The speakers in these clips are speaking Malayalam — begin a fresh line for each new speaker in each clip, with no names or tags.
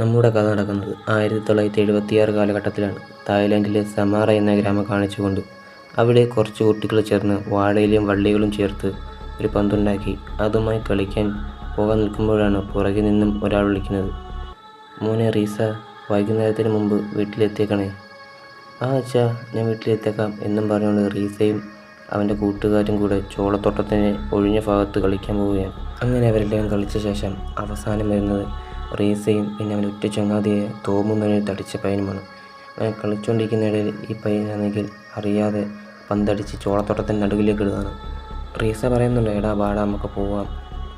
നമ്മുടെ കഥ നടക്കുന്നത് ആയിരത്തി തൊള്ളായിരത്തി എഴുപത്തിയാറ് കാലഘട്ടത്തിലാണ്. തായ്ലാൻഡിലെ സമാറ എന്ന ഗ്രാമം കാണിച്ചുകൊണ്ട് അവിടെ കുറച്ച് കുട്ടികൾ ചേർന്ന് വാഴയിലും വള്ളികളും ചേർത്ത് ഒരു പന്തുണ്ടാക്കി. അതുമായി കളിക്കാൻ പോകാൻ നിൽക്കുമ്പോഴാണ് പുറകിൽ നിന്നും ഒരാൾ വിളിക്കുന്നത്. മോനെ റീസ വൈകുന്നേരത്തിന് മുമ്പ് വീട്ടിലെത്തിയേക്കണേ. ആ അച്ഛാ ഞാൻ വീട്ടിലെത്തേക്കാം എന്നും പറഞ്ഞുകൊണ്ട് റീസയും അവന്റെ കൂട്ടുകാരും കൂടെ ചോളത്തോട്ടത്തിന് ഒഴിഞ്ഞ ഭാഗത്ത് കളിക്കാൻ പോവുകയാണ്. അങ്ങനെ അവരെല്ലാം കളിച്ച ശേഷം അവസാനം വരുന്നത് റീസയും പിന്നെ അവന്റെ ഉറ്റ ചങ്ങാതിയെ തോമും തന്നെ തടിച്ച പയ്യനുമാണ്. കളിച്ചുകൊണ്ടിരിക്കുന്ന ഇടയിൽ ഈ പയ്യനാണെങ്കിൽ അറിയാതെ പന്തടിച്ച് ചോളത്തോട്ടത്തിന്റെ നടുവിലേക്ക് ഇടുകയാണ്. റീസ പറയുന്നുണ്ട് എടാ ബാടാ നമുക്ക് പോവാം.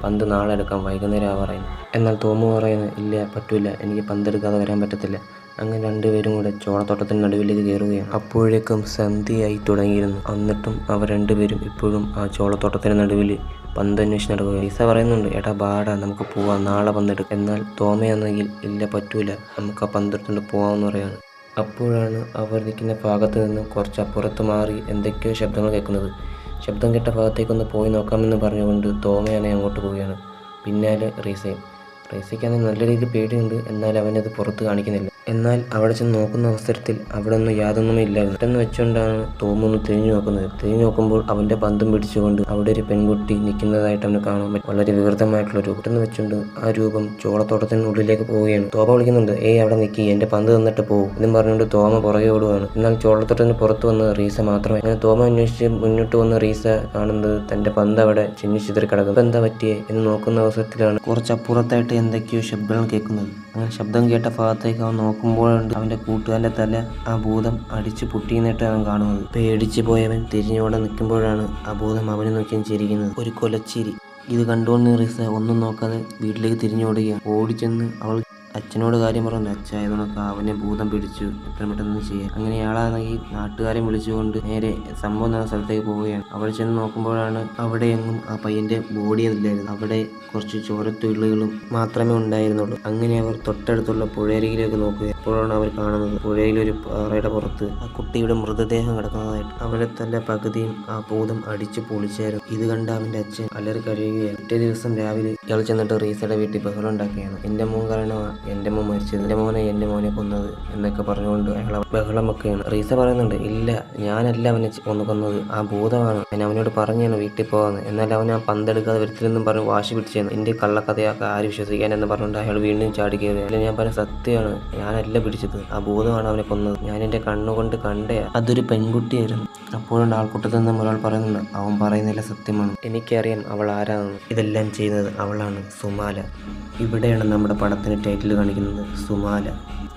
പന്ത് നാളെ എടുക്കാം വൈകുന്നേരം ആവാറായി. എന്നാൽ തോമു പറയുന്നത് ഇല്ല പറ്റൂല. എനിക്ക് പന്തെടുക്കാതെ വരാൻ പറ്റത്തില്ല. അങ്ങനെ രണ്ടുപേരും കൂടെ ചോളത്തോട്ടത്തിന് നടുവിലേക്ക് കയറുകയാണ്. അപ്പോഴേക്കും സന്ധ്യയായി തുടങ്ങിയിരുന്നു. എന്നിട്ടും അവർ രണ്ടുപേരും ഇപ്പോഴും ആ ചോളത്തോട്ടത്തിന് നടുവിൽ പന്ത് അന്വേഷിച്ച് നടക്കുക. ലിസ പറയുന്നുണ്ട് എടാ ബാടാ നമുക്ക് പോവാം. നാളെ പന്തെടുക്കാം. എന്നാൽ തോമയാണെങ്കിൽ ഇല്ല പറ്റൂല. നമുക്ക് ആ പന്തെടുത്തുകൊണ്ട് പോവാമെന്ന് പറയാണ്. അപ്പോഴാണ് അവർ നിൽക്കുന്ന ഭാഗത്ത് നിന്ന് കുറച്ച് അപ്പുറത്ത് മാറി എന്തൊക്കെയോ ശബ്ദങ്ങൾ കേൾക്കുന്നത്. ശബ്ദം കേട്ട ഭാഗത്തേക്കൊന്ന് പോയി നോക്കാമെന്ന് പറഞ്ഞുകൊണ്ട് തോമയാണെ അങ്ങോട്ട് പോവുകയാണ്. പിന്നാലെ റീസയും. റീസയ്ക്കാണെങ്കിൽ നല്ല രീതിയിൽ പേടിയുണ്ട്. എന്നാൽ അവനത് പുറത്ത് കാണിക്കുന്നില്ല. എന്നാൽ അവിടെ ചെന്ന് നോക്കുന്ന അവസരത്തിൽ അവിടെ ഒന്നും യാതൊന്നും ഇല്ല. പെട്ടെന്ന് വെച്ചുകൊണ്ടാണ് തോമൊന്ന് തിരിഞ്ഞു നോക്കുന്നത്. തിരിഞ്ഞു നോക്കുമ്പോൾ അവന്റെ ബന്ധം പിടിച്ചുകൊണ്ട് അവിടെ ഒരു പെൺകുട്ടി നിൽക്കുന്നതായിട്ട് അവന് കാണാൻ പറ്റും. വളരെ വികൃതമായിട്ടുള്ള രൂപം. പെട്ടെന്ന് വെച്ചുകൊണ്ട് ആ രൂപം ചോളത്തോട്ടത്തിനുള്ളിലേക്ക് പോവുകയാണ്. തോമ വിളിക്കുന്നുണ്ട് ഏയ് അവിടെ നിൽക്കി എന്റെ പന്ത് തന്നിട്ട് പോകും എന്നും പറഞ്ഞുകൊണ്ട് തോമ പുറകെ ഓടുകയാണ് എന്നാൽ ചോളത്തോട്ടത്തിന് പുറത്ത് വന്ന റീസ മാത്രമേ. അങ്ങനെ തോമ അന്വേഷിച്ച് മുന്നോട്ട് വന്ന റീസ കാണുന്നത് തന്റെ പന്ത് അവിടെ ചിന്നി ചിതറി കിടക്കും ഇപ്പം എന്താ പറ്റിയേ? എന്ന് നോക്കുന്ന അവസരത്തിലാണ് കുറച്ചപ്പുറത്തായിട്ട് എന്തൊക്കെയോ ശബ്ദങ്ങൾ കേൾക്കുന്നത്. അങ്ങനെ ശബ്ദം കേട്ട ഭാഗത്തേക്ക് അവൻ നോക്കുമ്പോഴുണ്ട് അവന്റെ കൂട്ടുകാരന്റെ തല ആ ഭൂതം അടിച്ച് പൊട്ടിയെന്നിട്ട് അവൻ കാണുന്നത്. പേടിച്ചു പോയവൻ തിരിഞ്ഞോടെ നിൽക്കുമ്പോഴാണ് ആ ഭൂതം അവനെ നോക്കി ചിരിക്കുന്നത്. ഒരു കൊലച്ചിരി. ഇത് കണ്ടുകൊണ്ട് റിസ ഒന്നും നോക്കാതെ വീട്ടിലേക്ക് തിരിഞ്ഞോടുകയാണ്. ഓടിച്ചെന്ന് അവൾ അച്ഛനോട് കാര്യം പറഞ്ഞു. അച്ഛായതുകൊണ്ടൊക്കെ അവനെ ഭൂതം പിടിച്ചു എത്രയും പെട്ടെന്ന് ചെയ്യാം അങ്ങനെ ഇയാളാണെങ്കിൽ നാട്ടുകാരെ വിളിച്ചുകൊണ്ട് നേരെ സംഭവം നടന്ന സ്ഥലത്തേക്ക് പോവുകയാണ്. അവിടെ ചെന്ന് നോക്കുമ്പോഴാണ് അവിടെ എങ്ങും ആ പയ്യന്റെ ബോഡി ഇല്ലായിരുന്നു. അവിടെ കുറച്ച് ചോരത്തുള്ളികളും മാത്രമേ ഉണ്ടായിരുന്നുള്ളൂ. അങ്ങനെ അവർ തൊട്ടടുത്തുള്ള പുഴയരികിലേക്ക് നോക്കുക അപ്പോഴാണ് അവർ കാണുന്നത്. പുഴയിലൊരു പാറയുടെ പുറത്ത് ആ കുട്ടിയുടെ മൃതദേഹം കിടക്കുന്നതായിട്ട്. അവരെ തന്റെ പകുതിയും ആ ഭൂതം അടിച്ചു പൊളിച്ചായിരുന്നു. ഇത് കണ്ട അവന്റെ അച്ഛൻ അലറി കഴിയുകയാണ് പിറ്റേ ദിവസം രാവിലെ ഇയാൾ ചെന്നിട്ട് റീസയുടെ വീട്ടിൽ ബഹളം ഉണ്ടാക്കുകയാണ്. എന്റെ മോൻ കാരണമാണ് എന്റെ മോൻ മരിച്ചത് എന്റെ മോനെ എന്റെ മോനെ കൊന്നത് എന്നൊക്കെ പറഞ്ഞുകൊണ്ട് അയാൾ ബഹളം ഒക്കെയാണ് റീസ പറയുന്നുണ്ട് ഇല്ല ഞാനല്ല അവനെ ഒന്ന് കൊന്നു കൊന്നത്. ആ ഭൂതമാണ്. ഞാൻ അവനോട് പറഞ്ഞാണ് വീട്ടിൽ പോകാന്ന്. എന്നാൽ അവൻ ആ പന്തെടുക്കാതെ വരത്തില്ലെന്നും പറഞ്ഞ് വാശി പിടിച്ചു എന്റെ കള്ളക്കഥയൊക്കെ ആര് വിശ്വസിക്കാൻ എന്ന് പറഞ്ഞുകൊണ്ട് അയാൾ വീണ്ടും ചാടി അല്ല ഞാൻ പറഞ്ഞ സത്യമാണ് ഞാനല്ല പിടിച്ചത്. ആ ഭൂതമാണ് അവനെ കൊന്നത്. ഞാൻ എന്റെ കണ്ണുകൊണ്ട് കണ്ടേ അതൊരു പെൺകുട്ടിയായിരുന്നു. അപ്പോഴുണ്ട് ആൾക്കൂട്ടത്തിൽ നിന്നും ഒരാൾ പറയുന്നുണ്ട് അവൻ പറയുന്നില്ല സത്യമാണ്. എനിക്കറിയാം അവൾ ആരാണെന്ന്. ഇതെല്ലാം ചെയ്യുന്നത് അവളാണ് സുമാല. ഇവിടെയാണ് നമ്മുടെ പടത്തിന് ടൈറ്റിൽ കാണിക്കുന്നത് സുമാല.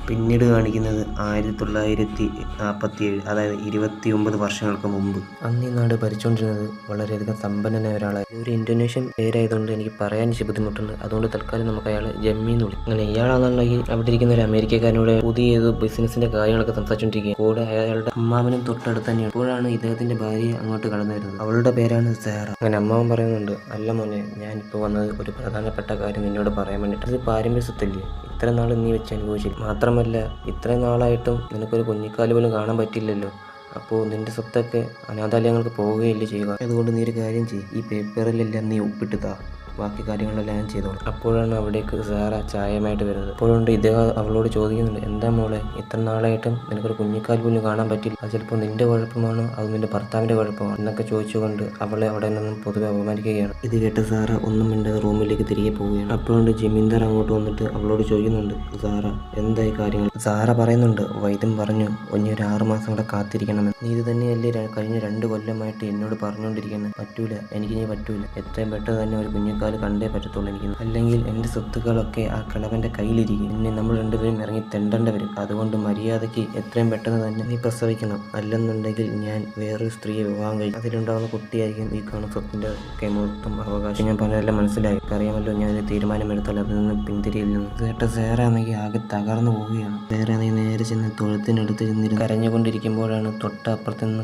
പിന്നീട് കാണിക്കുന്നത് ആയിരത്തി തൊള്ളായിരത്തി നാൽപ്പത്തി ഏഴ് അതായത് ഇരുപത്തി ഒമ്പത് വർഷങ്ങൾക്ക് മുമ്പ്. അന്ന് ഈ നാട് ഭരിച്ചുകൊണ്ടിരുന്നത് വളരെയധികം സമ്പന്നനായ ഒരാളായി. ഒരു ഇന്തോനേഷ്യൻ പേരായതുകൊണ്ട് എനിക്ക് പറയാൻ ഇച്ചിരി ബുദ്ധിമുട്ടുണ്ട്. അതുകൊണ്ട് തൽക്കാലം നമുക്ക് അയാൾ ജമ്മി എന്ന് വിളിക്കും അങ്ങനെ ഇയാളാണെന്നുണ്ടെങ്കിൽ അവിടെ ഇരിക്കുന്ന ഒരു അമേരിക്കക്കാരനോട് പുതിയ ഏതോ ബിസിനസിന്റെ കാര്യങ്ങളൊക്കെ സംസാരിച്ചുകൊണ്ടിരിക്കുക കൂടെ അയാളുടെ അമ്മാവനും തൊട്ടടുത്ത് തന്നെയാണ്. അപ്പോഴാണ് ഇദ്ദേഹത്തിന്റെ ഭാര്യ അങ്ങോട്ട് കടന്നു വരുന്നത്. അവളുടെ പേരാണ് സാറ. അങ്ങനെ അമ്മാവൻ പറയുന്നുണ്ട് അല്ല മോനെ ഞാൻ ഇപ്പോൾ വന്നത് ഒരു പ്രധാനപ്പെട്ട കാര്യം നിന്നോട് പറയാൻ വേണ്ടിയിട്ട് അത് പാരമ്പര്യ സ്വത്തല്ലേ? ഇത്ര നാൾ നീ വെച്ച് അനുഭവിച്ചില്ല. മാത്രമല്ല ഇത്രയും നാളായിട്ടും നിനക്കൊരു കുഞ്ഞിക്കാൽ പോലും കാണാൻ പറ്റില്ലല്ലോ അപ്പോൾ നിന്റെ സ്വത്തൊക്കെ അനാഥാലയങ്ങൾക്ക് പോവുകയല്ലേ ചെയ്യുക. അതുകൊണ്ട് നീ ഒരു കാര്യം ചെയ്യും. ഈ പേപ്പറിലെല്ലാം നീ ഒപ്പിട്ട് താ. ബാക്കി കാര്യങ്ങളെല്ലാം ഞാൻ ചെയ്തോളാം. അപ്പോഴാണ് അവിടേക്ക് സാറ ചായമായിട്ട് വരുന്നത്. അപ്പോഴുണ്ട് ഇദ്ദേഹം അവളോട് ചോദിക്കുന്നുണ്ട് എന്താ മോളെ ഇത്ര നാളായിട്ടും നിനക്കൊരു കുഞ്ഞിക്കാൽ പോലും കാണാൻ പറ്റില്ല. അത് ചിലപ്പോൾ നിന്റെ കുഴപ്പമാണോ? അത് നിന്റെ ഭർത്താവിന്റെ കുഴപ്പമാണോ? എന്നൊക്കെ ചോദിച്ചുകൊണ്ട് അവളെ അവിടെ നിന്നും പൊതുവെ അപമാനിക്കുകയാണ്. ഇത് കേട്ട് സാറ ഒന്നും മിണ്ടാതെ റൂമിലേക്ക് തിരികെ പോവുകയാണ്. അപ്പോഴുണ്ട് ജമീന്ദർ അങ്ങോട്ട് വന്നിട്ട് അവളോട് ചോദിക്കുന്നുണ്ട് സാറ എന്തായി കാര്യങ്ങൾ? സാറ പറയുന്നുണ്ട് വൈദ്യം പറഞ്ഞു ഇനി ഒരു ആറ് മാസം കൂടെ കാത്തിരിക്കണമെന്ന്. നീ ഇത് തന്നെയല്ലേ കഴിഞ്ഞ രണ്ട് കൊല്ലമായിട്ട് എന്നോട് പറഞ്ഞുകൊണ്ടിരിക്കുന്നത് പറ്റൂല എനിക്ക് നീ പറ്റൂല. എത്രയും പെട്ടെന്ന് തന്നെ ഒരു കുഞ്ഞിക്കാൽ കണ്ടേ പറ്റത്തുള്ളൂ എനിക്ക്. അല്ലെങ്കിൽ എന്റെ സ്വത്തുക്കളൊക്കെ ആ കിളവന്റെ കയ്യിലിരിക്കും. പിന്നെ നമ്മൾ രണ്ടുപേരും ഇറങ്ങി തെണ്ടേണ്ടി വരും. അതുകൊണ്ട് മര്യാദയ്ക്ക് എത്രയും പെട്ടെന്ന് തന്നെ നീ പ്രസവിക്കണം. അല്ലെന്നുണ്ടെങ്കിൽ ഞാൻ വേറൊരു സ്ത്രീയെ വിവാഹം കഴിക്കും. അതിലുണ്ടാകുന്ന കുട്ടിയായിരിക്കും ഈ കാണുന്ന സ്വത്തിന്റെ ഒക്കെ മൊത്തം അവകാശം. ഞാൻ പലരെല്ലാം മനസ്സിലായി. അറിയാമല്ലോ ഞാൻ ഒരു തീരുമാനമെടുത്താൽ അതിൽ നിന്ന് പിന്തിരിയില്ലെന്ന് ഇത് കേട്ട സേറാണെങ്കിൽ ആകെ തകർന്നു പോവുകയാണ്. സേറാണെങ്കിൽ നേരെ ചെന്ന് തൊഴുത്തിനടുത്ത് ചെന്നിരുന്ന് കരഞ്ഞുകൊണ്ടിരിക്കുമ്പോഴാണ് തൊട്ടപ്പുറത്ത് നിന്ന്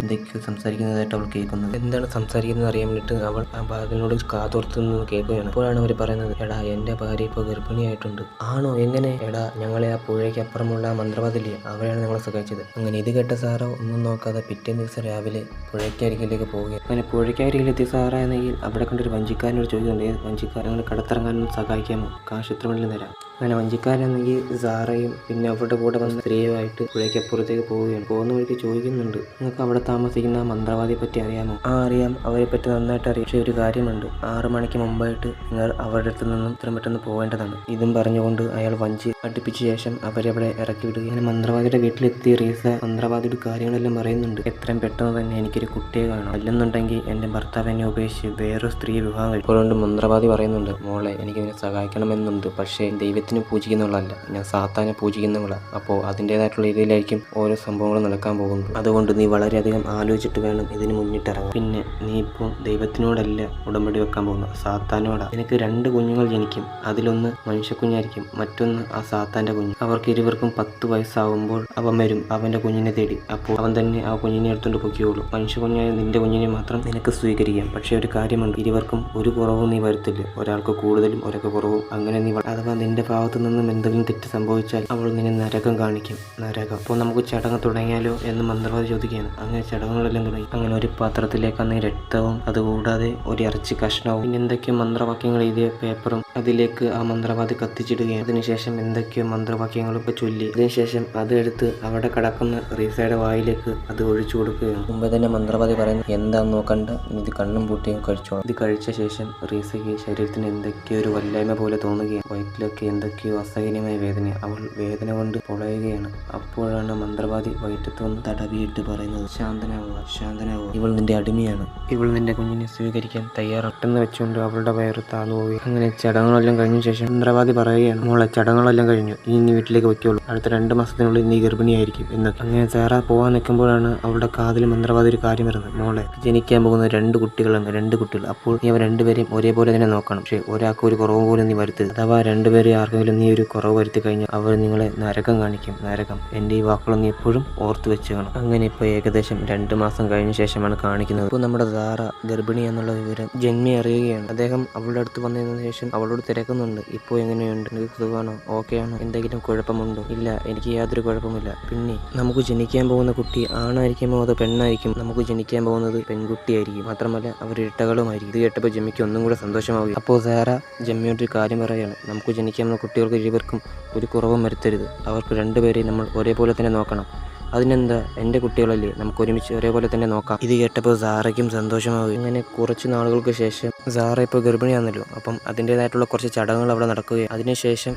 എന്തൊക്കെയോ സംസാരിക്കുന്നതായിട്ട് അവൾ കേൾക്കുന്നത്. എന്താണ് സംസാരിക്കുന്നത് അറിയാൻ വേണ്ടിയിട്ട് അവൾ ആ ഭാഗത്തിനോട് കാതോർത്ത് നിന്ന് കേൾക്കുകയാണ്. അപ്പോഴാണ് അവർ പറയുന്നത് എടാ എന്റെ ഭാര്യ ഇപ്പോൾ ഗർഭിണിയായിട്ടുണ്ട്. ആണോ? എങ്ങനെ? എടാ ഞങ്ങളെ ആ പുഴയ്ക്ക് അപ്പുറമുള്ള മന്ത്രവാദില്ലേ അവരെയാണ് ഞങ്ങളെ സഹായിച്ചത്. അങ്ങനെ ഇത് കേട്ട സാറ ഒന്നും നോക്കാതെ പിറ്റേ ദിവസം രാവിലെ പുഴയ്ക്കരികിലേക്ക് പോവുകയാണ്. അങ്ങനെ പുഴയ്ക്കരികിലെത്തിയ സാറാണെങ്കിൽ അവിടെ കണ്ടൊരു വഞ്ചിക്കാരനോട് ചോദിക്കുന്നുണ്ട്. "ഏ, വഞ്ചിക്കാരൻ? ഞങ്ങൾ സഹായിക്കാമോ? കാശ് ഇത്ര വേണമെങ്കിലും തരാം. അങ്ങനെ വഞ്ചിക്കാരാണെങ്കിൽ സാറയും പിന്നെ അവരുടെ കൂടെ വന്ന സ്ത്രീയുമായിട്ട് പുഴയ്ക്ക് അപ്പുറത്തേക്ക് പോവുകയാണ്. പോകുന്ന വഴിക്ക് ചോദിക്കുന്നുണ്ട് നിങ്ങൾക്ക് അവിടെ താമസിക്കുന്ന മന്ത്രവാദിയെ പറ്റി അറിയാമോ? ആ അറിയാം. അവരെ പറ്റി നന്നായിട്ട് അറിയാം. പക്ഷേ ഒരു കാര്യമുണ്ട്. ആറ് മണിക്ക് മുമ്പായിട്ട് നിങ്ങൾ അവരുടെ അടുത്ത് നിന്നും ഇത്രയും പെട്ടെന്ന് പോകേണ്ടതാണ്. ഇതും പറഞ്ഞുകൊണ്ട് അയാൾ വഞ്ചി അടുപ്പിച്ച ശേഷം അവരവിടെ ഇറക്കി വിടുക അങ്ങനെ മന്ത്രവാദിയുടെ വീട്ടിലെത്തി റീസ മന്ത്രവാദിയുടെ കാര്യങ്ങളെല്ലാം പറയുന്നുണ്ട്. എത്രയും പെട്ടെന്ന് തന്നെ എനിക്കൊരു കുട്ടിയെ കാണാം അല്ലെന്നുണ്ടെങ്കിൽ എന്റെ ഭർത്താവ് എന്നെ ഉപേക്ഷിച്ച് വേറൊരു സ്ത്രീ വിവാഹം കഴിക്കും. അതുകൊണ്ട് മന്ത്രവാദി പറയുന്നുണ്ട് മോളെ എനിക്ക് ഇതിനെ സഹായിക്കണമെന്നുണ്ട്. പക്ഷേ ദൈവത്തിന് പൂജിക്കുന്നവളല്ല ഞാൻ സാത്താനെ പൂജിക്കുന്നവളാണ് അപ്പോൾ അതിന്റേതായിട്ടുള്ള രീതിയിലായിരിക്കും ഓരോ സംഭവങ്ങളും നടക്കാൻ പോകുന്നത്. അതുകൊണ്ട് നീ വളരെയധികം ആലോചിച്ചിട്ട് വേണം ഇതിന് മുന്നിട്ടിറങ്ങാൻ. പിന്നെ നീ ഇപ്പോൾ ദൈവത്തിനോടല്ല ഉടമ്പടി വെക്കാൻ പോകുന്നത്. സാത്താനോടാണ് നിനക്ക് രണ്ട് കുഞ്ഞുങ്ങൾ ജനിക്കും. അതിലൊന്ന് മനുഷ്യക്കുഞ്ഞായിരിക്കും. മറ്റൊന്ന് ആ സാത്താന്റെ കുഞ്ഞ്. അവർക്ക് ഇരുവർക്കും പത്ത് വയസ്സാവുമ്പോൾ അവൻ വരും. അവന്റെ കുഞ്ഞിനെ തേടി. അപ്പോൾ അവൻ തന്നെ ആ കുഞ്ഞിനെ എടുത്തുകൊണ്ട് പൊക്കിയോളൂ മനുഷ്യ കുഞ്ഞായ നിന്റെ കുഞ്ഞിനെ മാത്രം നിനക്ക് സ്വീകരിക്കാം. പക്ഷേ ഒരു കാര്യമുണ്ട്. ഇരുവർക്കും ഒരു കുറവും നീ വരുത്തില്ല. ഒരാൾക്ക് കൂടുതലും ഒരാൾക്ക് കുറവും. അങ്ങനെ നീ അഥവാ നിന്റെ ഭാഗത്തു നിന്നും എന്തെങ്കിലും തെറ്റ് സംഭവിച്ചാൽ അവൾ നിന്നെ നരകം കാണിക്കും. നരകം. അപ്പോൾ നമുക്ക് ചടങ്ങ് തുടങ്ങിയാലോ എന്ന് മന്ത്രവാദി ചോദിക്കുകയാണ്. അങ്ങനെ ചടങ്ങുകളെല്ലാം തുടങ്ങി. അങ്ങനെ ഒരു പാത്രത്തിലേക്ക് അന്ന് രക്തവും അതുകൂടാതെ ഒരു ഇറച്ചി കഷ്ണവും പിന്നെ എന്തൊക്കെയോ മന്ത്രവാക്യങ്ങൾ എഴുതിയ പേപ്പറും അതിലേക്ക് ആ മന്ത്രവാദി കത്തിച്ചിടുകയാണ്. അതിനുശേഷം എന്തൊക്കെയോ മന്ത്രവാക്യങ്ങളും ഒക്കെ ചൊല്ലി. അതിനുശേഷം അത് എടുത്ത് അവിടെ കിടക്കുന്ന റീസയുടെ വായിലേക്ക് അത് ഒഴിച്ചു കൊടുക്കുകയാണ്. മുമ്പ് തന്നെ മന്ത്രവാദി പറയുന്നു എന്താന്ന് നോക്കണ്ട. ഇത് കണ്ണും പൂട്ടിയും കഴിച്ചോളാം. ഇത് കഴിച്ച ശേഷം റീസയ്ക്ക് ശരീരത്തിന് എന്തൊക്കെയോ ഒരു വല്ലായ്മ പോലെ തോന്നുകയാണ്. വയറ്റിലൊക്കെ എന്തൊക്കെയോ അസഹനീയമായ വേദന. അവൾ വേദന കൊണ്ട് പൊളയുകയാണ്. അപ്പോഴാണ് മന്ത്രവാദി വൈറ്റത്തു നിന്ന് തടവിയിട്ട് പറയുന്നത് ശാന്തനാവുക ശാന്തനാവുക ഇവൾ നിന്റെ അടിമയാണ്. ഇവൾ നിന്റെ കുഞ്ഞിനെ സ്വീകരിക്കാൻ തയ്യാറട്ടെന്ന് വെച്ചുകൊണ്ട് അവളുടെ വയറ് താന്നു പോയി അങ്ങനെ ചടങ്ങുകളെല്ലാം കഴിഞ്ഞ ശേഷം മന്ത്രവാദി പറയുകയാണ് മോളെ ചടങ്ങുകളെല്ലാം കഴിഞ്ഞു. ഇനി വീട്ടിലേക്ക് വയ്ക്കുള്ളൂ അടുത്ത രണ്ട് മാസത്തിനുള്ളിൽ നീ ഗർഭിണിയായിരിക്കും. എന്ന് അങ്ങനെ സാറ പോകാൻ നിൽക്കുമ്പോഴാണ് അവളുടെ കാതിൽ മന്ത്രവാദി ഒരു കാര്യം വരുന്നത് മോളെ ജനിക്കാൻ പോകുന്ന രണ്ട് കുട്ടികളാണ് രണ്ട് കുട്ടികൾ. അപ്പോൾ നീ അവർ രണ്ടുപേരെയും ഒരേപോലെ തന്നെ നോക്കണം. പക്ഷേ ഒരാൾക്ക് ഒരു കുറവ് പോലും നീ വരുത്തരുത്. അഥവാ രണ്ടുപേരെ ആർക്കെങ്കിലും നീ ഒരു കുറവ് വരുത്തി കഴിഞ്ഞാൽ അവർ നിങ്ങളെ നരകം കാണിക്കും. നരകം. എന്റെ ഈ വാക്കുകൾ നീ എപ്പോഴും ഓർത്തു വെച്ച് കാണും അങ്ങനെ ഇപ്പോൾ ഏകദേശം രണ്ട് മാസം കഴിഞ്ഞ ശേഷമാണ് കാണിക്കുന്നത്. ഇപ്പോൾ നമ്മുടെ ധാറ ഗർഭിണി എന്നുള്ള വിവരം ജന്മി അറിയുകയാണ്. അദ്ദേഹം അവളുടെ അടുത്ത് വന്നതിന് ശേഷം അവളോട് തിരക്കുന്നുണ്ട്. ഇപ്പോൾ എങ്ങനെയുണ്ട്? എനിക്ക് സുഖമാണോ? ഓക്കെ ആണോ എന്തെങ്കിലും കുഴപ്പമുണ്ടോ? ഇല്ല എനിക്ക് യാതൊരു കുഴപ്പമില്ല പിന്നെ നമുക്ക് ജനിക്കാൻ പോകുന്ന കുട്ടി ആണായിരിക്കുമോ അതോ പെണ്ണായിരിക്കും? നമുക്ക് ജനിക്കാൻ പോകുന്നത് പെൺകുട്ടിയായിരിക്കും. മാത്രമല്ല അവർ ഇരട്ടകളുമായിരിക്കും. ഇത് കേട്ടപ്പോൾ ജമ്മിക്ക് ഒന്നും കൂടെ സന്തോഷമാവുകയും അപ്പോൾ സാറ ജമ്മിയോട് ഒരു കാര്യം പറയുകയാണ് നമുക്ക് ജനിക്കാൻ കുട്ടികൾക്ക് ഇരുവർക്കും ഒരു കുറവും വരുത്തരുത്. അവർക്ക് രണ്ടുപേരെയും നമ്മൾ ഒരേപോലെ തന്നെ നോക്കണം. അതിനെന്താ? എന്റെ കുട്ടികളല്ലേ നമുക്ക് ഒരുമിച്ച് ഒരേപോലെ തന്നെ നോക്കാം. ഇത് കേട്ടപ്പോൾ സാറയ്ക്കും സന്തോഷമാകും ഇങ്ങനെ കുറച്ച് നാളുകൾക്ക് ശേഷം സാറ ഇപ്പോൾ ഗർഭിണിയാണല്ലോ അപ്പം അതിന്റേതായിട്ടുള്ള കുറച്ച് ചടങ്ങുകൾ അവിടെ നടക്കുകയും. അതിനുശേഷം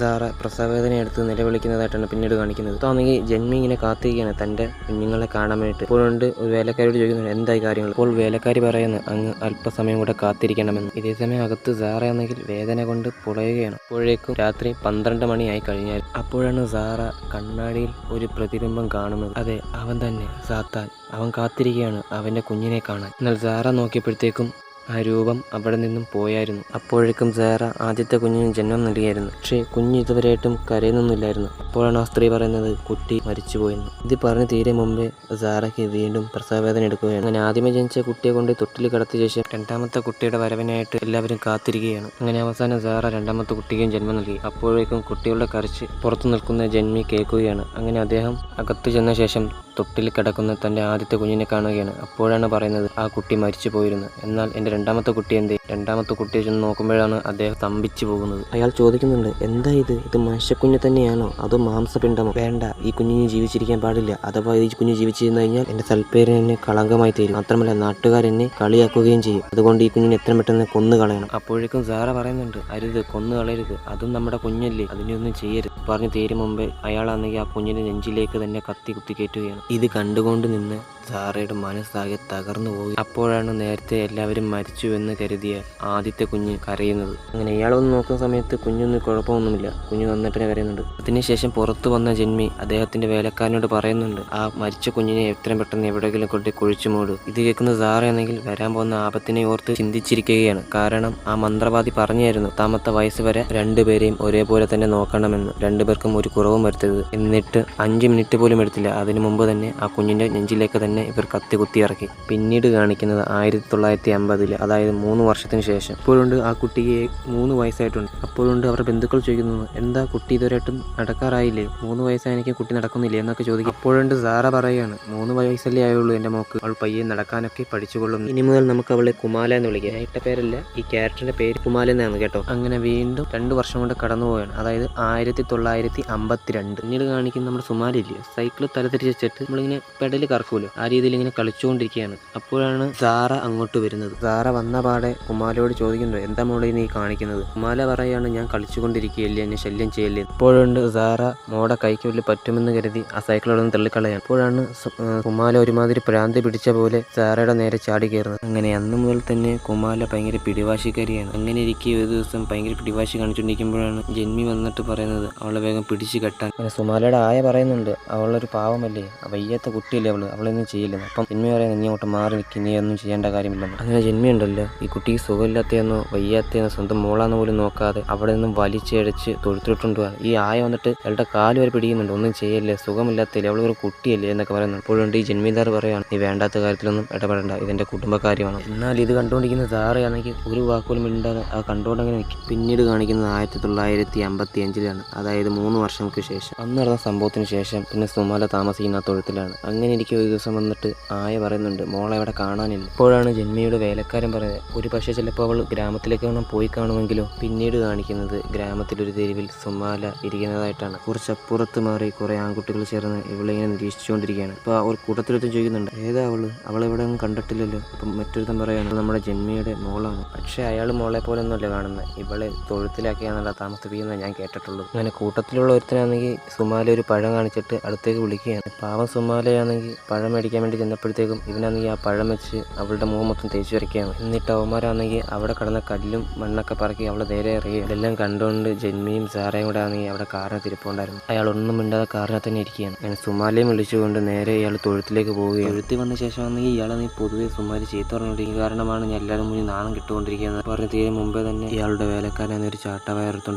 സാറ പ്രസവവേദന എടുത്ത് നിലവിളിക്കുന്നതായിട്ടാണ് പിന്നീട് കാണിക്കുന്നത്. ഇതാണെങ്കിൽ ജന്മി ഇങ്ങനെ കാത്തിരിക്കുകയാണ് തന്റെ കുഞ്ഞുങ്ങളെ കാണാൻ വേണ്ടിയിട്ട്. ഇപ്പോഴുണ്ട് ഒരു വേലക്കാരോട് ചോദിക്കുന്നുണ്ട് എന്തായി കാര്യങ്ങൾ? ഇപ്പോൾ വേലക്കാരി പറയുന്നു അങ്ങ് അല്പസമയം കൂടെ കാത്തിരിക്കണമെന്ന്. ഇതേ സമയം അകത്ത് സാറയാണെങ്കിൽ വേദന കൊണ്ട് പുളയുകയാണ്. അപ്പോഴേക്കും രാത്രി പന്ത്രണ്ട് മണിയായി കഴിഞ്ഞാൽ അപ്പോഴാണ് സാറ കണ്ണാടിയിൽ ഒരു പ്രതിബിംബം കാണുന്നത്. അതെ അവൻ തന്നെ. സാത്താൻ. അവൻ കാത്തിരിക്കുകയാണ് അവന്റെ കുഞ്ഞിനെ കാണാൻ. എന്നാൽ സാറ നോക്കിയപ്പോഴത്തേക്കും ആ രൂപം അവിടെ നിന്നും പോയായിരുന്നു. അപ്പോഴേക്കും സാറ ആദ്യത്തെ കുഞ്ഞിന് ജന്മം നൽകിയായിരുന്നു. പക്ഷേ കുഞ്ഞ് ഇതുവരെയായിട്ടും കരയുന്നൊന്നുമില്ലായിരുന്നു അപ്പോഴാണ് ആ സ്ത്രീ പറയുന്നത് കുട്ടി മരിച്ചുപോയെന്ന്. ഇത് പറഞ്ഞ് തീരെ മുമ്പേ സാറയ്ക്ക് വീണ്ടും പ്രസവവേദന എടുക്കുകയാണ്. അങ്ങനെ ആദ്യമേ ജനിച്ച കുട്ടിയെ കൊണ്ട് തൊട്ടിൽ കടത്തിയ ശേഷം രണ്ടാമത്തെ കുട്ടിയുടെ വരവിനായിട്ട് എല്ലാവരും കാത്തിരിക്കുകയാണ്. അങ്ങനെ അവസാനം സാറ രണ്ടാമത്തെ കുട്ടിക്കും ജന്മം നൽകി. അപ്പോഴേക്കും കുട്ടികളുടെ കരച്ച് പുറത്തു നിൽക്കുന്ന ജന്മി കേൾക്കുകയാണ്. അങ്ങനെ അദ്ദേഹം അകത്തു ചെന്ന ശേഷം തൊട്ടിൽ കിടക്കുന്ന തന്റെ ആദ്യത്തെ കുഞ്ഞിനെ കാണുകയാണ്. അപ്പോഴാണ് പറയുന്നത് ആ കുട്ടി മരിച്ചു പോയിരുന്നു എന്നാൽ എന്റെ രണ്ടാമത്തെ കുട്ടി എന്ത് രണ്ടാമത്തെ കുട്ടിയെ ചെന്ന് നോക്കുമ്പോഴാണ് അദ്ദേഹം സ്തംഭിച്ചു പോകുന്നത്. അയാൾ ചോദിക്കുന്നുണ്ട് എന്താ ഇത്? ഇത് മനുഷ്യക്കുഞ്ഞ് തന്നെയാണോ? അതോ മാംസപിണ്ഡമോ? വേണ്ട ഈ കുഞ്ഞിന് ജീവിച്ചിരിക്കാൻ പാടില്ല. അഥവാ ഈ കുഞ്ഞ് ജീവിച്ചിരുന്നു കഴിഞ്ഞാൽ എന്റെ സൽപ്പേരിന് എന്നെ കളങ്കമായി തീരും. മാത്രമല്ല നാട്ടുകാരെന്നെ കളിയാക്കുകയും ചെയ്യും. അതുകൊണ്ട് ഈ കുഞ്ഞിനെ എത്രയും പെട്ടെന്ന് കൊന്നു കളയണം? അപ്പോഴേക്കും സാറ പറയുന്നുണ്ട് അരുത് കൊന്നു കളയരുത്. അതും നമ്മുടെ കുഞ്ഞല്ലേ. അതിനൊന്നും ചെയ്യരുത്. പറഞ്ഞു തീരും മുമ്പേ അയാളാണെങ്കിൽ ആ കുഞ്ഞിനെ നെഞ്ചിലേക്ക് തന്നെ കത്തി കുത്തി കയറ്റുകയാണ്. ഇത് കണ്ടുകൊണ്ട് നിന്ന് സാറയുടെ മനസ്സാകെ തകർന്നു പോയി. അപ്പോഴാണ് നേരത്തെ എല്ലാവരും മരിച്ചു എന്ന് കരുതിയ ആദ്യത്തെ കുഞ്ഞ് കരയുന്നത്. അങ്ങനെ ഇയാളൊന്ന് നോക്കുന്ന സമയത്ത് കുഞ്ഞൊന്നും കുഴപ്പമൊന്നുമില്ല. കുഞ്ഞ് നന്നിട്ട് തന്നെ കരയുന്നുണ്ട്. അതിനുശേഷം പുറത്തു വന്ന ജന്മി അദ്ദേഹത്തിന്റെ വേലക്കാരനോട് പറയുന്നുണ്ട് ആ മരിച്ച കുഞ്ഞിനെ എത്രയും പെട്ടെന്ന് എവിടെയെങ്കിലും കൊണ്ട് കുഴിച്ചു മൂട്. ഇത് കേൾക്കുന്ന സാറാണെങ്കിൽ വരാൻ പോകുന്ന ആപത്തിനെ ഓർത്ത് ചിന്തിച്ചിരിക്കുകയാണ്. കാരണം ആ മന്ത്രവാദി പറഞ്ഞായിരുന്നു താമത്തെ വയസ്സ് വരെ രണ്ടുപേരെയും ഒരേപോലെ തന്നെ നോക്കണമെന്ന്. രണ്ടുപേർക്കും ഒരു കുറവും വരുത്തരുത് എന്നിട്ട് അഞ്ച് മിനിറ്റ് പോലും എടുത്തില്ല. അതിനു മുമ്പ് തന്നെ ആ കുഞ്ഞിന്റെ നെഞ്ചിലേക്ക് തന്നെ ഇവർ കത്തി കുത്തി ഇറക്കി. പിന്നീട് കാണിക്കുന്നത് ആയിരത്തി തൊള്ളായിരത്തി അമ്പതിൽ അതായത് മൂന്ന് വർഷത്തിന് ശേഷം. ഇപ്പോഴുണ്ട് ആ കുട്ടിയെ മൂന്ന് വയസ്സായിട്ടുണ്ട്. അപ്പോഴുണ്ട് അവരുടെ ബന്ധുക്കൾ ചോദിക്കുന്നത് എന്താ കുട്ടി ഇതുവരെയായിട്ടും നടക്കാറായില്ലേ? മൂന്ന് വയസ്സായ എനിക്ക് കുട്ടി നടക്കുന്നില്ലേ? എന്നൊക്കെ ചോദിക്കും. അപ്പോഴുണ്ട് സാറ പറയാണ് മൂന്ന് വയസ്സല്ലേ ആയുള്ളൂ എന്റെ മോക്ക്. അവൾ പയ്യെ നടക്കാനൊക്കെ പഠിച്ചുകൊള്ളും ഇനി മുതൽ നമുക്ക് അവളെ കുമാല എന്ന് വിളിക്കാം. ഇട്ട പേരല്ല ഈ ക്യാരക്ടറിന്റെ പേര് കുമാല എന്നാണ് കേട്ടോ. അങ്ങനെ വീണ്ടും രണ്ട് വർഷം കൊണ്ട് കടന്നുപോയാണ് അതായത് ആയിരത്തി തൊള്ളായിരത്തി അമ്പത്തിരണ്ട് പിന്നീട് കാണിക്കുന്ന നമ്മുടെ സുമാരില്ലേ സൈക്കിൾ തലതിരിച്ച് വെച്ചിട്ട് നമ്മളിങ്ങനെ പെടൽ കറക്കൂലോ? ആ രീതിയിൽ ഇങ്ങനെ കളിച്ചുകൊണ്ടിരിക്കുകയാണ്. അപ്പോഴാണ് സാറ അങ്ങോട്ട് വരുന്നത്. സാറ വന്ന പാടെ കുമാലയോട് ചോദിക്കുന്നു എന്താ മോളെ നീ കാണിക്കുന്നത്? കുമാല പറയാണ് ഞാൻ കളിച്ചുകൊണ്ടിരിക്കുകയല്ലേ എന്നെ ശല്യം ചെയ്യല്ലേ. ഇപ്പോഴുണ്ട് സാറ മോടെ കൈക്ക് വലിയ പറ്റുമെന്ന് കരുതി ആ സൈക്കിളോടൊന്ന് തള്ളിക്കളയാണ്. അപ്പോഴാണ് കുമാല ഒരുമാതിരി പ്രാന്തി പിടിച്ച പോലെ സാറയുടെ നേരെ ചാടി കയറുന്നത്. അങ്ങനെ അന്ന് മുതൽ തന്നെ കുമാല ഭയങ്കര പിടിവാശിക്കാരിയാണ്. അങ്ങനെ ഇരിക്കെ ഒരു ദിവസം ഭയങ്കര പിടിവാശി കാണിച്ചുകൊണ്ടിരിക്കുമ്പോഴാണ് ജന്മി വന്നിട്ട് പറയുന്നത് അവളെ വേഗം പിടിച്ചു കെട്ടാൻ. സുമാലയുടെ ആയ പറയുന്നുണ്ട് അവളൊരു പാവമല്ലേ വയ്യാത്ത കുട്ടിയല്ലേ അവൾ അവളൊന്നും ചെയ്യില്ല അപ്പം ജന്മി പറയുന്നത് നീ അങ്ങോട്ട് മാറി നിൽക്കി നീ ഒന്നും ചെയ്യേണ്ട കാര്യമില്ല അങ്ങനെ ജന്മി ഉണ്ടല്ലോ. ഈ കുട്ടി സുഖമില്ലാത്തയെന്നോ വയ്യാത്തയെന്നോ സ്വന്തം മോളാന്ന് പോലും നോക്കാതെ അവിടെ നിന്നും വലിച്ചഴച്ച് തൊഴുത്തിട്ടുണ്ട്? ഈ ആയ വന്നിട്ട് അയാളുടെ കാൽ വരെ പിടിക്കുന്നുണ്ട്. ഒന്നും ചെയ്യല്ലേ? സുഖമില്ലാത്തല്ലേ അവൾ ഒരു കുട്ടിയല്ലേ? എന്നൊക്കെ പറയുന്നു അപ്പോഴുണ്ട് ഈ ജന്മീദാർ പറയാണ്. നീ വേണ്ടാത്ത കാര്യത്തിലൊന്നും ഇടപെടണ്ട. ഇതെന്റെ കുടുംബകാര്യമാണ്. എന്നാൽ ഇത് കണ്ടുകൊണ്ടിരിക്കുന്ന സാറയാണെങ്കിൽ ഒരു വാക്കുപോലും മിണ്ടാതെ ആ കണ്ടുകൊണ്ടങ്ങനെ നിൽക്കും. പിന്നീട് കാണിക്കുന്നത് ആയിരത്തി തൊള്ളായിരത്തി അമ്പത്തി അഞ്ചിലാണ് അതായത് മൂന്ന് വർഷങ്ങൾക്ക് ശേഷം. അന്ന് നടന്ന സംഭവത്തിന് ശേഷം പിന്നെ സുമാല താമസിക്കുന്ന തൊഴുത്തിലാണ്. അങ്ങനെ എനിക്ക് ഒരു ദിവസം വന്നിട്ട് ആയ പറയുന്നുണ്ട് മോളെ ഇവിടെ കാണാനില്ല. ഇപ്പോഴാണ് ജന്മിയുടെ വേലക്കാരൻ പറയുന്നത്. ഒരു പക്ഷേ ചിലപ്പോൾ അവൾ ഗ്രാമത്തിലേക്ക് വേണം പോയി കാണുമെങ്കിലോ പിന്നീട് കാണിക്കുന്നത് ഗ്രാമത്തിലൊരു തെരുവിൽ സുമാല ഇരിക്കുന്നതായിട്ടാണ്. കുറച്ചപ്പുറത്ത് മാറി കുറെ ആൺകുട്ടികൾ ചേർന്ന് ഇവളെ ഇങ്ങനെ നിരീക്ഷിച്ചുകൊണ്ടിരിക്കുകയാണ് അപ്പോൾ അവർ കൂട്ടത്തിലൊത്തും ചോദിക്കുന്നുണ്ട് ഏതാ അവൾ? അവളെ ഇവിടെ ഒന്നും കണ്ടിട്ടില്ലല്ലോ. അപ്പം മറ്റൊരുത്തൻ പറയാണ് നമ്മുടെ ജന്മിയുടെ മോളാണ്. പക്ഷേ അയാൾ മോളെ പോലെ ഒന്നുമല്ല കാണുന്നത്. ഇവളെ തൊഴുത്തിലാക്കിയാണല്ല താമസിപ്പിക്കുന്നത് ഞാൻ കേട്ടിട്ടുള്ളൂ അങ്ങനെ കൂട്ടത്തിലുള്ള ഒരുത്തനാണെങ്കിൽ സുമാല ഒരു പഴം കാണിച്ചിട്ട് അടുത്തേക്ക് വിളിക്കുകയാണ്. പാവം സുമാലയാണെങ്കിൽ പഴം മേടിക്കാൻ വേണ്ടി ചെന്നപ്പോഴത്തേക്കും ഇവനാണെങ്കിൽ ആ പഴം വെച്ച് അവളുടെ മുഖം മൊത്തം തേച്ചു വരയ്ക്കുകയാണ്. എന്നിട്ട് അവന്മാരാണെങ്കിൽ അവിടെ കിടന്ന കല്ലും മണ്ണൊക്കെ പറക്കി അവളെ നേരെ എറിയുക ഇതെല്ലാം കണ്ടുകൊണ്ട് ജന്മിയും സാറയും കൂടെ ആണെങ്കിൽ അവിടെ കാറിന് തിരിപ്പുണ്ടായിരുന്നു അയാൾ ഒന്നും മിണ്ടാതെ കാറിനകത്ത് തന്നെ ഇരിക്കുകയാണ്. അങ്ങനെ സുമാലയും വിളിച്ചുകൊണ്ട് നേരെ ഇയാൾ തൊഴുത്തിലേക്ക് പോവുകയാണ്. തൊഴുത്തി വന്ന ശേഷമാണെങ്കിൽ ഇയാളെ നീ പൊതുവെ സുമാലി ചീത്ത പറഞ്ഞുകൊണ്ടിരിക്കുന്ന കാരണമാണ് ഞാൻ എല്ലാവരും മുന്നിൽ നാണം കിട്ടുകൊണ്ടിരിക്കുന്നത്. പറഞ്ഞ് തീരെ മുമ്പേ തന്നെ ഇയാളുടെ വേലക്കാരൻ ഒരു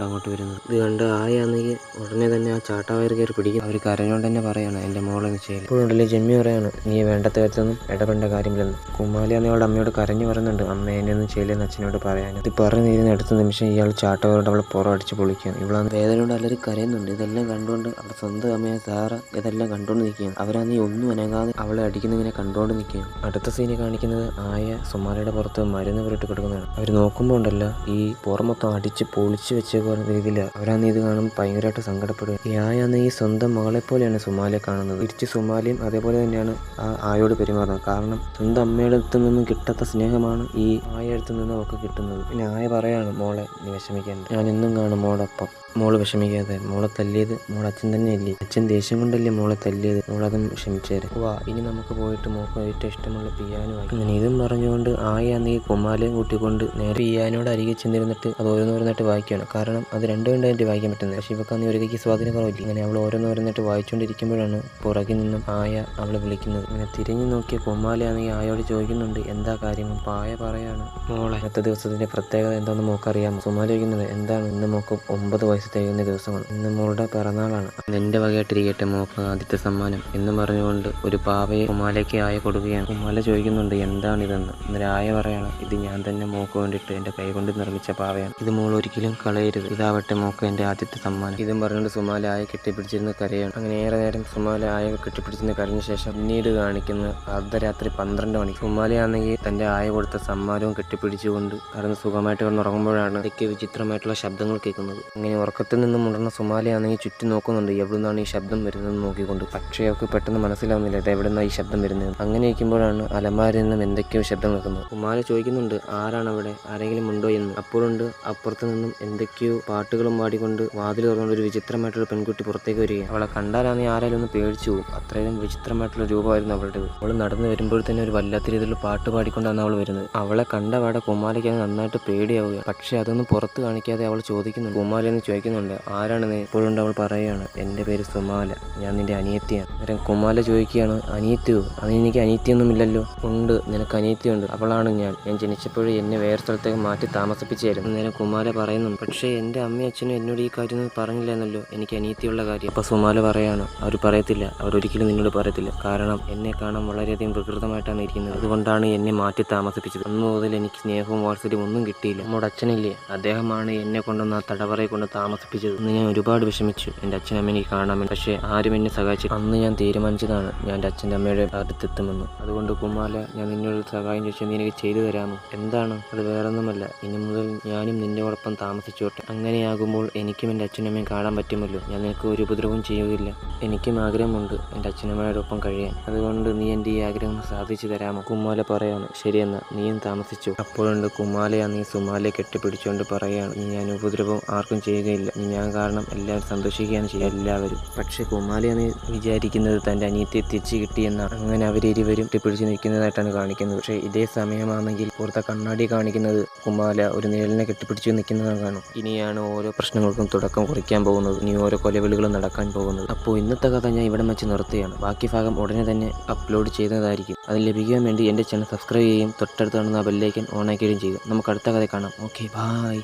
അങ്ങോട്ട് വരുന്നത്. ഇത് കണ്ട് ആയാണെങ്കിൽ ഉടനെ തന്നെ ആ ചാട്ടവയർ കയറി പിടിക്കും. അവർ കരഞ്ഞുകൊണ്ട് തന്നെ പറയാണ് എന്റെ മോളെ ചെയ്യും ഇപ്പോഴുണ്ടല്ലേ ജന്മി പറയാണ് നീ വേണ്ടാത്ത കാര്യത്തൊന്നും ഇടപെടേണ്ട കാര്യമില്ലെന്ന്. കുമാലി അന്ന് അമ്മയോട് കരഞ്ഞു പറയുന്നുണ്ട് അമ്മ എന്നെ ഒന്നും ചെയ്യില്ലെന്ന് അച്ഛനോട് പറയാൻ. ഇത് പറഞ്ഞു തീരുന്ന അടുത്ത നിമിഷം ഇയാൾ ചാട്ടവരോട് അവളെ പുറം അടിച്ച് പൊളിക്കുകയാണ്. ഇവളെ വേദനയോട് എല്ലാവരും കരയുന്നുണ്ട്. ഇതെല്ലാം കണ്ടുകൊണ്ട് അവളുടെ സ്വന്തം അമ്മയെ സാറ ഇതെല്ലാം കണ്ടുകൊണ്ട് നിൽക്കുകയാണ്. അവരാന്ന് ഒന്നും അനങ്ങാതെ അവളെ അടിക്കുന്നതിനെ കണ്ടുകൊണ്ട് നിൽക്കുകയാണ്. അടുത്ത സീനെ കാണിക്കുന്നത് ആയ സുമാലയുടെ പുറത്ത് മരുന്ന് പുരട്ടി കൊടുക്കുന്നതാണ്. അവർ നോക്കുമ്പോൾ ഉണ്ടല്ലോ ഈ പുറം മൊത്തം അടിച്ച് പൊളിച്ച് വെച്ചേക്കുന്ന രീതിയിൽ അവരാന്ന് ഇത് കാണുമ്പോൾ ഭയങ്കരമായിട്ട് സങ്കടപ്പെടുക ഈ ആയാന്ന് ഈ സ്വന്തം മകളെ പോലെയാണ് സുമാലയെ കാണുന്നത്. തിരിച്ച് സുമാലയും അതേപോലെ തന്നെയാണ് ആ ആയോട് പെരുമാറുന്നത്. കാരണം സ്വന്തം അമ്മയുടെ അടുത്ത് നിന്നും കിട്ടാത്ത സ്നേഹമാണ് ഈ ആയ അടുത്ത് നിന്ന് അവൾക്ക് കിട്ടുന്നത്. പിന്നെ ആയ പറയാണ് മോളെ നീ വിഷമിക്കേണ്ട. ഞാൻ എന്നും കാണും മോളൊപ്പം. മോൾ വിഷമിക്കാതെ. മോളെ തല്ലിയത് മോളെ അച്ഛൻ തന്നെ അല്ലേ അച്ഛൻ ദേഷ്യം കൊണ്ടല്ലേ മോളെ തല്ലിയത്? മോളതും ക്ഷമിച്ചേരെ വാ ഇനി നമുക്ക് പോയിട്ട് മോക്ക് ഏറ്റവും ഇഷ്ടമുള്ള പിയാനോ അങ്ങനെ ഇതും പറഞ്ഞുകൊണ്ട് ആയ നീ കുമാലയും കൂട്ടിക്കൊണ്ട് നേരെ പിയാനോട് അരികെ ചെന്നിരുന്നിട്ട് അത് ഓരോന്നോരോന്നായിട്ട് വായിക്കുകയാണ്. കാരണം അത് രണ്ടു രണ്ടായിട്ട് വായിക്കാൻ പറ്റുന്നത്. പക്ഷേ ഇവക്ക് അന്ന് ഒരു സ്വാധീനം കുറവില്ല. അങ്ങനെ അവൾ ഓരോന്നോരോന്നായിട്ട് വായിച്ചുകൊണ്ടിരിക്കുമ്പോഴാണ് പുറകിൽ നിന്നും ആയ അവളെ വിളിക്കുന്നത്. അങ്ങനെ തിരിഞ്ഞു നോക്കിയ കുമാലയാണെങ്കിൽ ആയോട് ചോദിക്കുന്നുണ്ട് എന്താ കാര്യം? അപ്പം ആയ പറയാണ്. മോളെ അടുത്ത ദിവസത്തിന്റെ പ്രത്യേകത എന്താണെന്ന് മോക്കറിയാമോ? കുമാല ചോദിക്കുന്നത് എന്താണ് ഇന്ന് മോക്ക് ഒമ്പത് വയസ്സ് തികയുന്ന ദിവസമാണ് ഇന്ന് മോളുടെ പിറന്നാളാണ്. എന്റെ വകയായിട്ടിരിക്കട്ടെ മോക്ക് ആദ്യത്തെ സമ്മാനം എന്ന് പറഞ്ഞുകൊണ്ട് ഒരു പാവയെ കുമാലയ്ക്ക് ആയ കൊടുക്കുകയാണ്. കുമാല ചോദിക്കുന്നുണ്ട് എന്താണിതെന്ന്? അന്നേരം ആയ പറയാണ് ഇത് ഞാൻ തന്നെ മോക്ക് വേണ്ടിയിട്ട് എന്റെ കൈ കൊണ്ട് നിർമ്മിച്ച പാവയാണ്. ഇത് മോൾ ഒരിക്കലും കളയരുത്. ഇതാവട്ടെ മോക്ക് എന്റെ ആദ്യത്തെ സമ്മാനം. ഇതും പറഞ്ഞുകൊണ്ട് സുമാല ആയ കെട്ടിപ്പിടിച്ചിരുന്ന കരയാണ്. അങ്ങനെ ഏറെ നേരം സുമാല ആയ കെട്ടിപ്പിടിച്ചിരുന്ന കരഞ്ഞ ശേഷം പിന്നീട് കാണിക്കുന്ന അർദ്ധരാത്രി പന്ത്രണ്ട് മണി സുമാലയാണെങ്കിൽ തന്റെ ആയ കൊടുത്ത സമ്മാനവും കെട്ടിപ്പിടിച്ചുകൊണ്ട് കടന്ന് സുഖമായിട്ട് കിടന്നുറങ്ങുമ്പോഴാണ് ഇതൊക്കെ വിചിത്രമായിട്ടുള്ള ശബ്ദങ്ങൾ കേൾക്കുന്നത്. അങ്ങനെ ഉറക്കത്തിൽ നിന്നും ഉണർന്ന സുമാലയാണെങ്കിൽ ചുറ്റും നോക്കുന്നുണ്ട്. എവിടുന്നാണ് ഈ ശബ്ദം വരുന്നതെന്ന് നോക്കിക്കൊണ്ട്. പക്ഷേ അവർക്ക് പെട്ടെന്ന് മനസ്സിലാവുന്നില്ല ഇത് എവിടുന്നാണ് ഈ ശബ്ദം വരുന്നത് അങ്ങനെ ഇരിക്കുമ്പോഴാണ് അലമാരിൽ നിന്നും എന്തൊക്കെയോ ശബ്ദം കേൾക്കുന്നത്. സുമാല ചോദിക്കുന്നുണ്ട് ആരാണ് അവിടെ ആരെങ്കിലും ഉണ്ടോ എന്ന്? അപ്പോഴുണ്ട് അപ്പുറത്ത് നിന്നും എന്തൊക്കെയോ പാട്ടുകളും പാടിക്കൊണ്ട് വാതിൽ തുറന്നുകൊണ്ട് ഒരു വിചിത്രമായിട്ടുള്ള പെൺകുട്ടി പുറത്തേക്ക് വരികയാണ്. അവളെ കണ്ടാലാണെങ്കിൽ ആരെങ്കിലും ഒന്ന് പേടിച്ചു പോകും. അത്രയും വിചിത്രമായിട്ടുള്ള രൂപമായിരുന്നു അവളുടെ അവൾ നടന്നു വരുമ്പോൾ തന്നെ ഒരു വല്ലാത്ത രീതിയിലുള്ള പാട്ട് പാടിക്കൊണ്ടാണ് അവൾ വരുന്നത്. അവളെ കണ്ട പാടെ കുമാരയ്ക്ക് നന്നായിട്ട് പേടിയാവുക പക്ഷേ അതൊന്നും പുറത്ത് കാണിക്കാതെ അവൾ ചോദിക്കുന്നു കുമാരി എന്ന് ചോദിക്കും ചോദിക്കുന്നുണ്ട് ആരാണ് നീ? ഇപ്പോഴുണ്ട് അവൾ പറയുകയാണ് എന്റെ പേര് സുമാല ഞാൻ നിന്റെ അനിയത്തിയാണ്. അന്നേരം കുമാല ചോദിക്കുകയാണ് അനിയത്തിയോ? അതിന് എനിക്ക് അനിയത്തിയൊന്നും ഇല്ലല്ലോ ഉണ്ട് നിനക്ക് അനിയത്തിയുണ്ട്. അവളാണ് ഞാൻ. ഞാൻ ജനിച്ചപ്പോഴേ എന്നെ വേറെ സ്ഥലത്തേക്ക് മാറ്റി താമസിപ്പിച്ചായിരുന്നു അന്നേരം കുമാല പറയുന്നു പക്ഷേ എന്റെ അമ്മയും അച്ഛനും എന്നോട് ഈ കാര്യം പറഞ്ഞില്ലെന്നല്ലോ എനിക്ക് അനിയത്തിയുള്ള കാര്യം. അപ്പോൾ സുമാല പറയാണ് അവർ പറയത്തില്ല. അവരൊരിക്കലും നിന്നോട് പറയത്തില്ല. കാരണം എന്നെ കാണാൻ വളരെയധികം വികൃതമായിട്ടാണ് ഇരിക്കുന്നത്. അതുകൊണ്ടാണ് എന്നെ മാറ്റി താമസിപ്പിച്ചത്. അന്ന് മുതൽ എനിക്ക് സ്നേഹവും വാത്സല്യവും ഒന്നും കിട്ടിയില്ല. നമ്മുടെ അച്ഛനില്ലേ? അദ്ദേഹമാണ് എന്നെ കൊണ്ടുവന്ന് ആ കൊണ്ട് താമസിപ്പിച്ചത്. അന്ന് ഞാൻ ഒരുപാട് വിഷമിച്ചു. എന്റെ അച്ഛനമ്മ എനിക്ക് കാണാമെന്ന് പക്ഷേ ആരും എന്നെ സഹായിച്ചു അന്ന് ഞാൻ തീരുമാനിച്ചതാണ് ഞാൻ എന്റെ അച്ഛന്റെ അമ്മയുടെ അടുത്തെത്തുമെന്ന്. അതുകൊണ്ട് കുമാല ഞാൻ നിന്നോട് സഹായം ചോദിച്ചാൽ നീ എനിക്ക് ചെയ്തു തരാമോ? എന്താണ്? അത് വേറൊന്നുമല്ല. ഇനി മുതൽ ഞാനും നിന്നോടൊപ്പം താമസിച്ചോട്ടെ. അങ്ങനെയാകുമ്പോൾ എനിക്കും എന്റെ അച്ഛനമ്മയും കാണാൻ പറ്റുമല്ലോ. ഞാൻ നിനക്ക് ഒരു ഉപദ്രവവും ചെയ്യുകയില്ല. എനിക്കും ആഗ്രഹമുണ്ട് എന്റെ അച്ഛനമ്മയോടൊപ്പം കഴിയാൻ. അതുകൊണ്ട് നീ എന്റെ ഈ ആഗ്രഹം സാധിച്ചു തരാമോ? കുമാല പറയാണ്. ശരിയെന്നാ. നീയും താമസിച്ചു. അപ്പോഴുണ്ട് കുമാലയാ നീ സുമാലയെ കെട്ടിപ്പിടിച്ചുകൊണ്ട് പറയുകയാണ്. ഞാൻ ഉപദ്രവം ആർക്കും ചെയ്യുകയില്ല. ഇനി ഞാൻ കാരണം എല്ലാവരും സന്തോഷിക്കുകയാണ് ചെയ്യുക. എല്ലാവരും. പക്ഷേ കുമാലിയാണ് വിചാരിക്കുന്നത് തന്റെ അനിയത്തെ തിരിച്ചു കിട്ടിയെന്ന അങ്ങനെ അവരിരുവരും കെട്ടിപ്പിടിച്ച് നിൽക്കുന്നതായിട്ടാണ് കാണിക്കുന്നത്. പക്ഷേ ഇതേ സമയമാണെങ്കിൽ പുറത്തെ കണ്ണാടി കാണിക്കുന്നത് കുമാല ഒരു നിഴലിനെ കെട്ടിപ്പിടിച്ച് നിൽക്കുന്നതാണ് കാണും ഇനിയാണ് ഓരോ പ്രശ്നങ്ങൾക്കും തുടക്കം കുറിക്കാൻ പോകുന്നത്. ഇനി ഓരോ കൊലവിളികളും നടക്കാൻ പോകുന്നത്. അപ്പോൾ ഇന്നത്തെ കഥ ഞാൻ ഇവിടെ വെച്ച് നിർത്തുകയാണ്. ബാക്കി ഭാഗം ഉടനെ തന്നെ അപ്ലോഡ് ചെയ്യുന്നതായിരിക്കും അത് ലഭിക്കാൻ വേണ്ടി എന്റെ ചാനൽ സബ്സ്ക്രൈബ് ചെയ്യുകയും തൊട്ടടുത്ത് കാണുന്ന ബെല്ലൈക്കൻ ഓൺ ആക്കുകയും ചെയ്യുക. നമുക്ക് അടുത്ത കഥ കാണാം. Okay bye